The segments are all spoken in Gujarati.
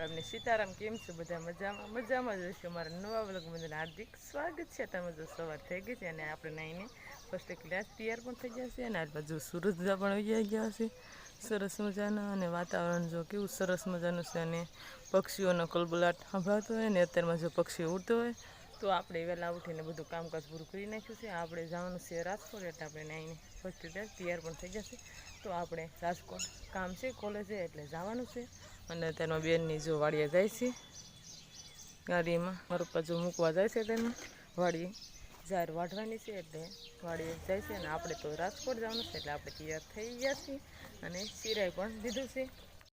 તમને સીતારામ કેમ છો? બધા મજામાં? મજામાં જ હશે અમારા નવા વ્લોગ બધાને હાર્દિક સ્વાગત છે. તમે જો સવાર થઈ ગઈ છે અને આપણે નાઈને ફર્સ્ટ ક્લાસ તૈયાર પણ થઈ ગયા છે અને આ બાજુ સૂરજ પણ આવી ગયા છે. સરસ મજાના અને વાતાવરણ જો કેવું સરસ મજાનું છે અને પક્ષીઓનો કલબલાટ સંભળાતો હોય ને અત્યારમાં જો પક્ષીઓ ઉડતો હોય તો આપણે વહેલા ઉઠીને બધું કામકાજ પૂરું કરી નાખ્યું છે. આપણે જવાનું છે રાજકોટ, એટલે આપણે નાહીને હોસ્પિટલ તૈયાર પણ થઈ જશે. તો આપણે રાજકોટ કામ છે કોલેજે એટલે જવાનું છે. અને તેનો બેનની જો વાડીએ જાય છે, ગાડીમાં. મારો જો મૂકવા જાય છે તેને વાડીએ જાહેર વાઢવાની છે, એટલે વાડીએ જાય છે. અને આપણે તો રાજકોટ જવાનું છે, એટલે આપણે તૈયાર થઈ ગયા છીએ. અને સિરાય પણ દીધું છે.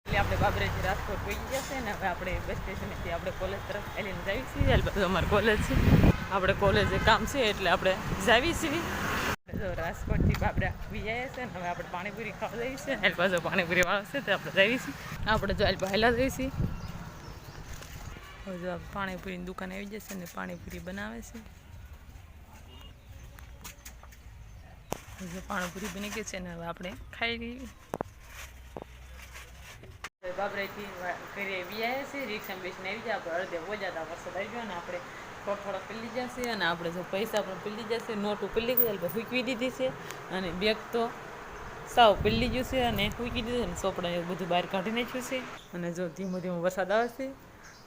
એટલે આપણે બાબરેથી રાજકોટ પહોંચી ગયા છે ને હવે આપણે બસ સ્ટેશનેથી આપણે કોલેજ તરફ એલીને જઈએ છીએ. એટલે કોલેજ આપણે કોલેજે કામ છે એટલે આપણે જાવી છીએ. જો રાજકોટથી બાબરા વિજાયા છે ને હવે આપણે પાણીપુરી ખાવા જઈએ છીએ. એલ પાછો પાણીપુરી વાળો છે તો આપણે જઈએ છીએ. આપણે જો એટલે પહેલાં જઈએ છીએ. હવે પાણીપુરીની દુકાન આવી જશે ને પાણીપુરી બનાવે છે. જો પાણીપુરી બની ગઈ છે ને હવે આપણે ખાઈ લઈએ. બાબરાથી કરીએ વિયાયા છે રિક્ષા બેસીને આવી જાય, આપણે અડધે પહોંચ્યા વરસાદ આવી ગયો ને આપણે થોડો પીલી જશે અને આપણે જો પૈસા પણ પીલી જશે, નોટું પીલી ગઈ, એટલે ફૂંકવી દીધી છે. અને બેગ તો સાવ પીલી ગયું અને ફૂંકી દીધું અને ચોપડા એવું બધું બહાર કાઢી નાખ્યું છે. અને જો ધીમો ધીમો વરસાદ આવશે,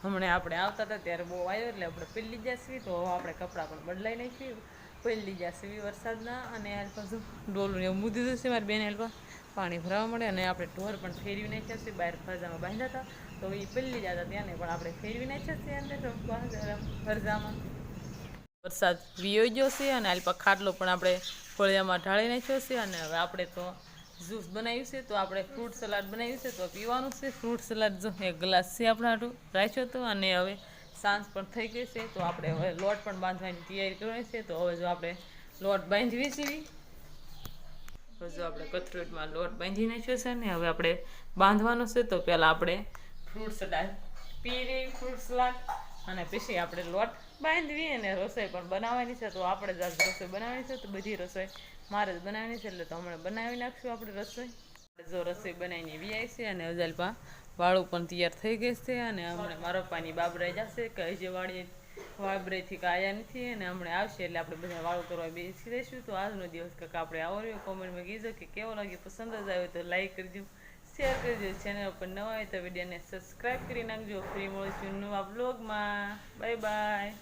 હમણાં આપણે આવતા હતા ત્યારે બહુ આવ્યો, એટલે આપણે પીલી જશે, તો આપણે કપડાં પણ બદલાઈ નાખ્યું. પીલી જશે વરસાદના, અને હેલ્પ ડોલું એવું મૂકી દીધું છે મારી બેન હાલવા પાણી ભરાવા મળે અને આપણે ઢોર પણ ફેરવી નાખ્યા છે, બહાર ફરજામાં બાંધ્યા હતા. તો એ પલ્લી જતા ત્યાં ને પણ આપણે ફેરવી નાખ્યા છે અંદર ફરજામાં. વરસાદ વિયો ગયો છે અને આલપા ખાટલો પણ આપણે ફળિયામાં ઢાળી નાખ્યો છે અને હવે આપણે તો જ્યુસ બનાવ્યું છે, તો આપણે ફ્રૂટ સલાડ બનાવ્યું છે, તો પીવાનું છે. ફ્રૂટ સલાડ જો એક ગ્લાસ છે આપણે હાટું, રાખ્યો હતો અને હવે સાંજ પણ થઈ ગઈ છે, તો આપણે હવે લોટ પણ બાંધવાની તૈયારી કરવાની છે. તો હવે જો આપણે લોટ બાંધવી છીએ જો આપણે કથરોટમાં લોટ બાંધી નાખ્યો છે ને, હવે આપણે બાંધવાનો છે, તો પહેલાં આપણે ફ્રૂટ સલાડ પીરી ફ્રૂટ સલાડ અને પછી આપણે લોટ બાંધવી અને રસોઈ પણ બનાવવાની છે. તો આપણે જ રસોઈ બનાવવાની છે, તો બધી રસોઈ મારે જ બનાવવાની છે, એટલે તો હમણાં બનાવી નાખશું આપણે રસોઈ. જો રસોઈ બનાવીને વી છે અને અજાલપા વાળું પણ તૈયાર થઈ ગઈ છે, અને હમણાં મારા પપ્પાની બાબરાઈ જશે, કે હજી વાળી વાબરેથી કાયા નથી અને હમણાં આવશે એટલે આપણે બધા વાળું કરવા બેસી રહીશું. તો આજનો દિવસ કાંક આપણે આવો રહ્યો. કોમેન્ટમાં કીધો કે કેવો લાગે પસંદ જ આવ્યો તો લાઈક કરજો શેર કરજો. ચેનલ પર નવા હોય તો વિડીયોને સબસ્ક્રાઈબ કરી નાખજો. ફ્રી મળીશું નવા બ્લોગમાં બાય બાય